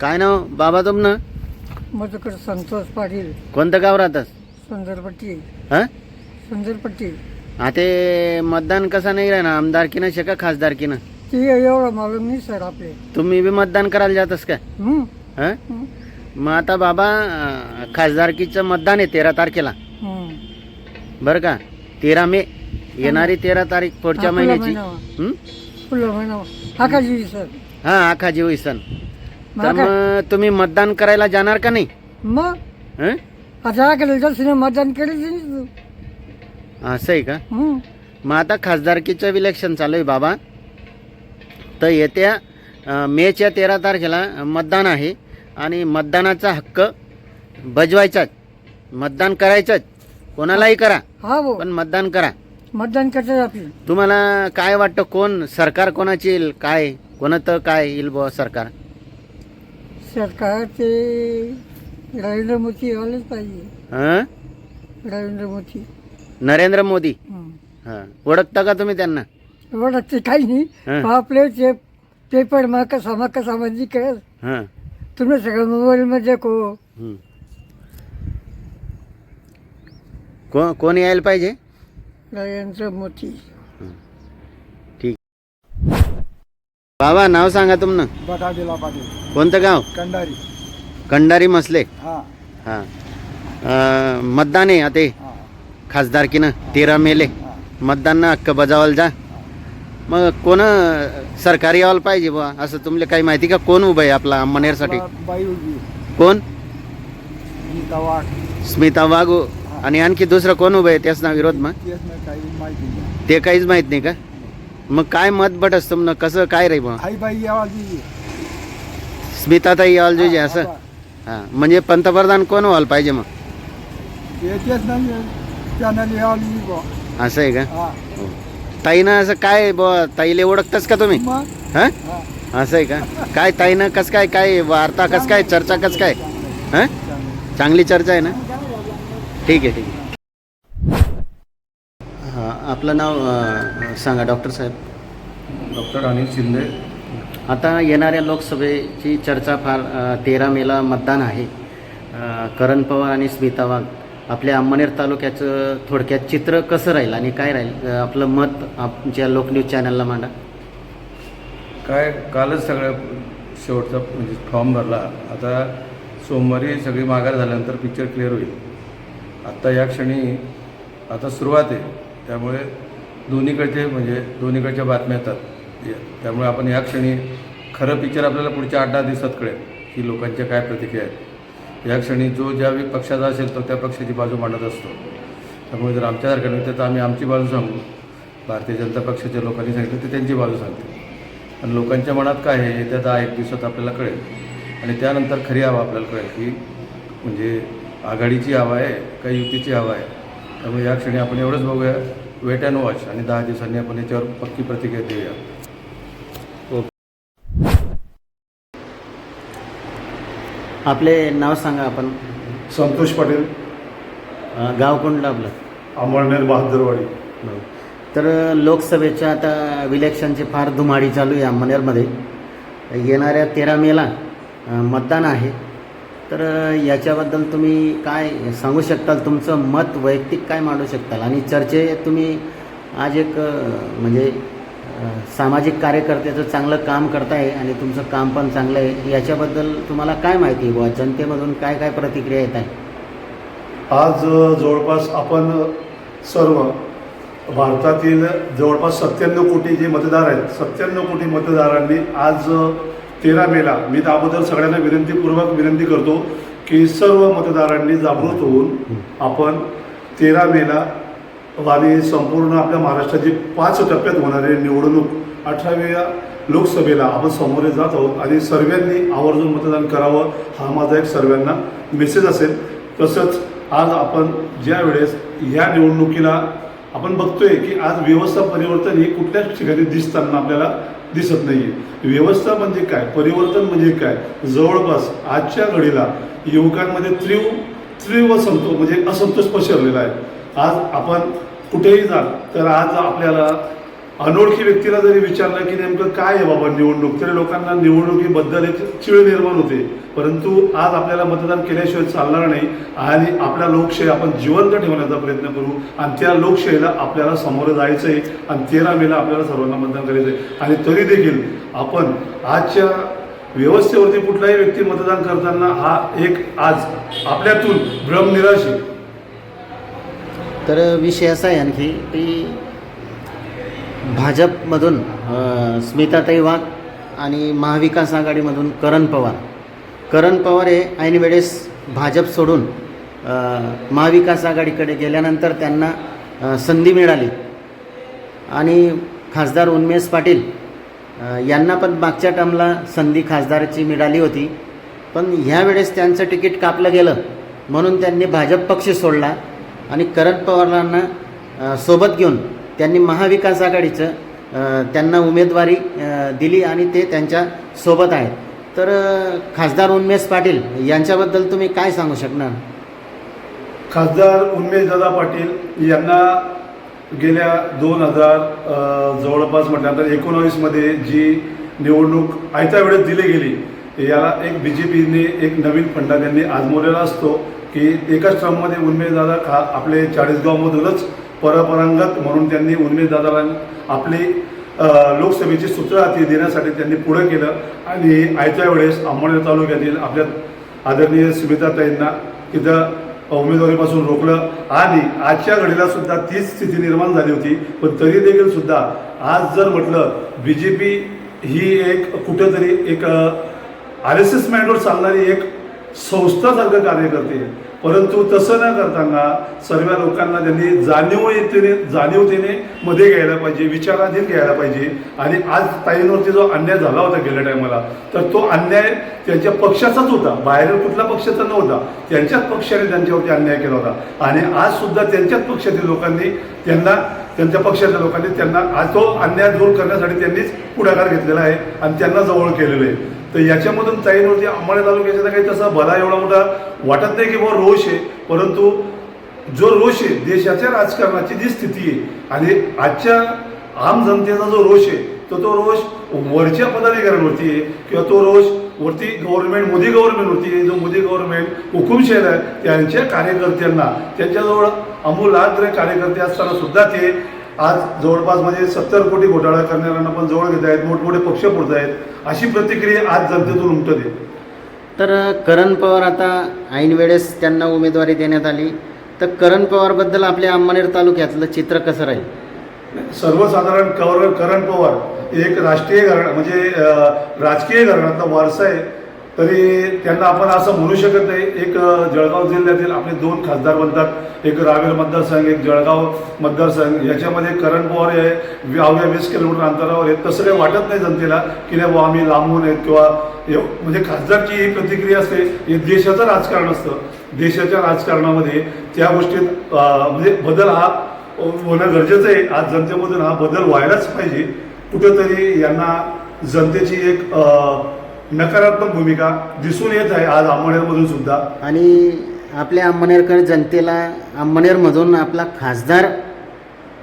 काय नाव? बाबा तुमनं? मधुकर संतोष पाटील. कोणतं गाव राहतस सुंदरपट्टी. हा? सुंदरपट्टी. हा ते मतदान कसं नाही राहणार आमदारकीनं शे का खासदारकीनं? ते एवढं मालूम नाही सर आपले. तुम्ही बी मतदान करायला जातस का? हं? हा? हं? मग आता बाबा अं, खासदारकीचं मतदान आहे तेरा तारखेला. हं. बरं का? तेरा मे. येणारी तेरा तारीख पुढच्या हा, महिन्याची. महिना. हं? फुलं म्हणा आकाशी सर. हा आखा जीव सण. तर काय? मग तुम्ही मतदान करायला जाणार का नाही? मग? हं? आकडे जसं मतदान तू. असं आहे का? हं. मग आता खासदारकीचं इलेक्शन चालू आहे बाबा. तर येत्या अं, मेच्या तेरा तारखेला मतदान आहे. आणि मतदानाचा हक्क बजवायचाच. मतदान करायचंच. कोणालाही करा. हा भाऊ पण मतदान करा. मतदान करतात आपले तुम्हाला काय वाटतं? कोण सरकार कोणाची येईल? काय? कोणाचं काय येईल बुवा सरकार? सरकार ते नरेंद्र मोदी आलेच पाहिजे. हं? नरेंद्र मोदी. नरेंद्र मोदी? हं. हां. ओळखता का तुम्ही त्यांना? एवढं ते काही नाही. हं. आपले ते पेपर मा कसा मा कसा म्हणजे कर हां. तुम्ही सगळं मोबाईलमध्ये को. को कोण यायला पाहिजे? नरेंद्र मोदी. ठीक. बाबा नाव सांगा तुमनं. बटाटेला पाटील कोणतं गाव? कंडारी. कंडारी मसले. हा. हां. अं, मतदान आहे आता हा. खासदारकीनं तेरा मेले. मतदान हक्क बजावायला जा. मग कोण सरकारी यायला पाहिजे बुवा? असं तुमले काही माहिती का? कोण उभं आहे आपला अंमनेरसाठी बाई उभी कोण? गीता वाघ. स्मिता वाघू. आणि आणखी दुसरं कोण उभं आहे? त्याच ना विरोध मग. तेच नाही काही माहिती नाही. ते काहीच माहीत नाही का? मग काय मत बटस तुमनं कसं काय रे आई बाई स्मिताताई यायला पाहिजे असं हां म्हणजे पंतप्रधान कोण व्हायला पाहिजे मग येतेच नाही चॅनल यावली बुवा असं आहे का। हा। ताईनं असं काय बुवा ताईले ओळखताच का तुम्ही? मग हां? हा। असं आहे का। काय ताईनं कसं काय काय वार्ता कसं काय चर्चा कसं काय? हां? चांगली चर्चा आहे ना? ठीक आहे ठीक आहे हां आपलं नाव अं, सांगा डॉक्टर साहेब। डॉक्टर अनिल शिंदे। आता येणाऱ्या लोकसभेची चर्चा फार तेरा मेला मतदान आहे. करण पवार आणि स्मिता वाघ आपल्या अंमनेर तालुक्याचं थोडक्यात चित्र कसं राहील आणि काय राहील? आपलं मत आमच्या लोकन्यूज चॅनलला मांडा. काय कालच सगळं शेवटचा म्हणजे फॉर्म भरला. आता सोमवारी सगळी माघार झाल्यानंतर पिक्चर क्लिअर होईल. आत्ता या क्षणी आता सुरुवात आहे. त्यामुळे दोन्हीकडचे म्हणजे दोन्हीकडच्या बातम्या येतात. त्यामुळे आपण या क्षणी खरं पिक्चर आपल्याला पुढच्या आठ दहा दिवसात कळेल की लोकांच्या काय प्रतिक्रिया आहेत. या क्षणी जो ज्या पक्षाचा असेल तो त्या पक्षाची बाजू मांडत असतो. त्यामुळे जर आमच्यासारखं नव्हतं तर आम्ही आमची बाजू सांगू. भारतीय जनता पक्षाच्या लोकांनी सांगितलं ते त्यांची बाजू सांगतील. आणि लोकांच्या मनात काय आहे येत्या दहा एक दिवसात आपल्याला कळेल. आणि त्यानंतर खरी हवा आपल्याला कळेल की म्हणजे आघाडीची हवा आहे का युतीची हवा आहे. त्यामुळे या क्षणी आपण एवढंच बघूया. वेट अँड वॉच आणि दहा दिवसांनी आपण याच्यावर पक्की प्रतिक्रिया देऊया. आपले नाव सांगा आपण. संतोष पाटील. अ, गाव कोणतं आपलं? अमळनेर बहादरवाडी. हो. तर लोकसभेच्या आता विलेक्शनची फार धुमाडी चालू आहे अंमनेरमध्ये येणाऱ्या तेरा मेला अ, मतदान आहे. तर अ, याच्याबद्दल तुम्ही काय सांगू शकताल? तुमचं मत वैयक्तिक काय मांडू शकताल? आणि चर्चे तुम्ही आज एक अ, म्हणजे सामाजिक कार्यकर्त्याचं चांगलं काम करताय आणि तुमचं काम पण चांगलं आहे याच्याबद्दल तुम्हाला काय माहिती बुवा? जनतेमधून काय काय प्रतिक्रिया येत आहे आज जवळपास आपण सर्व भारतातील जवळपास सत्त्याण्णव कोटी जे मतदार आहेत सत्त्याण्णव कोटी मतदारांनी आज तेरा मेला मी अगोदर सगळ्यांना विनंतीपूर्वक विनंती करतो की सर्व मतदारांनी जागृत होऊन आपण तेरा मेला आणि संपूर्ण आपल्या महाराष्ट्राची पाच टप्प्यात होणारी निवडणूक अठराव्या लोकसभेला आपण समोरे जात आहोत आणि सर्वांनी आवर्जून मतदान करावं हा माझा एक सर्वांना मेसेज असेल. तसंच आज आपण ज्या वेळेस या निवडणुकीला आपण बघतोय की आज व्यवस्था परिवर्तन ही कुठल्याच ठिकाणी दिसताना आपल्याला दिसत नाही व्यवस्था म्हणजे काय? परिवर्तन म्हणजे काय? जवळपास आजच्या घडीला युवकांमध्ये तीव्र तीव्र संतोष म्हणजे असंतोष पसरलेला आहे. आज आपण कुठेही जा तर आज आपल्याला अनोळखी व्यक्तीला जरी विचारलं की नेमकं काय आहे बाबा निवडणूक तरी लोकांना निवडणुकीबद्दल एक चिळ निर्माण होते. परंतु आज आपल्याला मतदान केल्याशिवाय चालणार नाही आणि आपल्या लोकशाही आपण जिवंत ठेवण्याचा प्रयत्न करू आणि त्या लोकशाहीला आपल्याला समोर जायचं आहे आणि तेरा मेला आपल्याला सर्वांना मतदान करायचं आहे आणि तरी देखील आपण आजच्या व्यवस्थेवरती कुठलाही व्यक्ती मतदान करताना हा एक आज आपल्यातून भ्रमनिराशी तर विषय असा आहे आणखी की भाजपमधून स्मिताताई वाघ आणि महाविकास आघाडीमधून करण पवार. करण पवार हे ऐन वेळेस भाजप सोडून महाविकास आघाडीकडे गेल्यानंतर त्यांना संधी मिळाली. आणि खासदार उन्मेष पाटील यांना पण मागच्या टर्मला संधी खासदाराची मिळाली होती. पण ह्यावेळेस त्यांचं तिकीट कापलं गेलं. म्हणून त्यांनी भाजप पक्ष सोडला. आणि करण पवारांना सोबत घेऊन त्यांनी महाविकास आघाडीचं त्यांना उमेदवारी दिली आणि ते त्यांच्यासोबत आहेत. तर खासदार उन्मेष पाटील यांच्याबद्दल तुम्ही काय सांगू शकणार? खासदार उन्मेशदादा पाटील यांना गेल्या दोन हजार जवळपास म्हटल्यानंतर एकोणावीसमध्ये जी निवडणूक आयत्या वेळेस दिली गेली याला एक बी जे पीने एक नवीन फंडा त्यांनी आजमवलेला असतो. की एकाच ट्रममध्ये उन्मेशदादा खा आपले चाळीसगावमधूनच परपरांगत म्हणून त्यांनी उन्मेशदादाला आपली लोकसभेची सूत्र हाती देण्यासाठी त्यांनी पुढे केलं. आणि आयत्या वेळेस अंबरनाथ तालुक्यातील आपल्या आदरणीय सुमिताताईंना तिथं उमेदवारीपासून रोखलं. आणि आजच्या घडीला सुद्धा तीच स्थिती निर्माण झाली होती. पण तरी देखील सुद्धा आज जर म्हटलं बी जे पी ही एक कुठेतरी एक आर एस एस मॅनवर चालणारी एक संस्थासारखं कार्य करते. परंतु तसं न करताना सर्व लोकांना त्यांनी जाणीवतेने जाणीवतेने मध्ये घ्यायला पाहिजे विचाराधीन घ्यायला पाहिजे. आणि आज ताईंवरती जो अन्याय झाला होता गेल्या टायमाला तर तो अन्याय त्यांच्या पक्षाचाच होता. बाहेर कुठला पक्षाचा नव्हता. त्यांच्याच पक्षाने त्यांच्यावरती अन्याय केला होता. आणि आज सुद्धा त्यांच्याच पक्षातील लोकांनी त्यांना त्यांच्या पक्षाच्या लोकांनी त्यांना आज तो अन्याय दूर करण्यासाठी त्यांनीच पुढाकार घेतलेला आहे आणि त्यांना जवळ केलेलं आहे. तर याच्यामधून ताईंवरती अंबाडी तालुक्याचा तर काही तसा भला एवढा मोठा वाटत नाही की बाबा रोष आहे. परंतु जो रोष आहे देशाच्या राजकारणाची जी स्थिती आहे आणि आजच्या आम जनतेचा जो रोष आहे तो तो रोष वरच्या पदाधिकाऱ्यांवरती आहे किंवा तो रोष वरती गव्हर्नमेंट मोदी गव्हर्नमेंटवरती आहे. जो मोदी गव्हर्नमेंट हुकुमशेल आहे त्यांच्या कार्यकर्त्यांना त्यांच्याजवळ अमूलाग्र कार्यकर्ते असताना सुद्धा ते आज जवळपास म्हणजे सत्तर कोटी घोटाळा करणाऱ्यांना पण जवळ घेत आहेत मोठमोठे पक्ष पुरत आहेत. अशी प्रतिक्रिया आज जनतेतून उमटते तर करण पवार आता ऐन वेळेस त्यांना उमेदवारी देण्यात आली. तर करण पवारबद्दल आपल्या अंमनेर तालुक्यातलं चित्र कसं राहील? सर्वसाधारण कवर करण पवार एक राष्ट्रीय घराणा म्हणजे राजकीय घराण्यातला वारसा आहे. तरी त्यांना आपण असं म्हणू शकत नाही. एक जळगाव जिल्ह्यातील आपले दोन खासदार बनतात. एक रावेर मतदारसंघ एक जळगाव मतदारसंघ. याच्यामध्ये करण पवार हे अवघ्या वीस किलोमीटर अंतरावर आहेत. तसं काही वाटत नाही जनतेला की नाही बुवा आम्ही लांबून आहेत किंवा म्हणजे खासदारची ही प्रतिक्रिया असते. हे देशाचं राजकारण असतं. देशाच्या राजकारणामध्ये त्या गोष्टीत म्हणजे बदल हा होणं गरजेचं आहे. आज जनतेमधून हा बदल व्हायलाच पाहिजे. कुठेतरी यांना जनतेची एक नकारात्मक भूमिका दिसून येत आहे आज अंमनेरमधून सुद्धा. आणि आपल्या अंमनेरकर जनतेला अंमनेरमधून आपला खासदार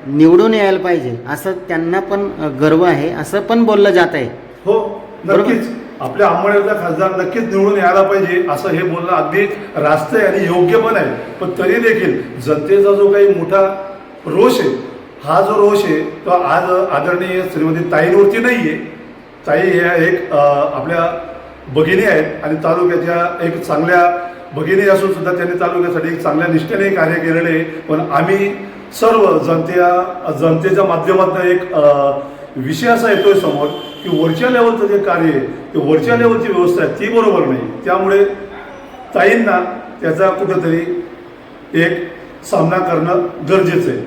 निवडून यायला पाहिजे असं त्यांना पण गर्व आहे असं पण बोललं जात आहे. हो. नक्कीच. आपल्या अंमनेरचा खासदार नक्कीच निवडून यायला पाहिजे असं हे बोलणं अगदी रास्त आहे आणि योग्य पण आहे. पण तरी देखील जनतेचा जो काही मोठा रोष आहे हा जो रोष आहे तो आज आदरणीय श्रीमती ताईंवरती नाही आहे ताई ह्या एक आपल्या भगिनी आहेत आणि तालुक्याच्या एक चांगल्या भगिनी असून सुद्धा त्यांनी तालुक्यासाठी एक चांगल्या निष्ठेने कार्य केलेले आहे. पण आम्ही सर्व जनतेया जनतेच्या माध्यमातून एक विषय असा येतोय समोर की वरच्या लेवलचं जे कार्य आहे ते वरच्या लेवलची व्यवस्था आहे ती बरोबर नाही. त्यामुळे ताईंना त्याचा कुठंतरी एक सामना करणं गरजेचं आहे.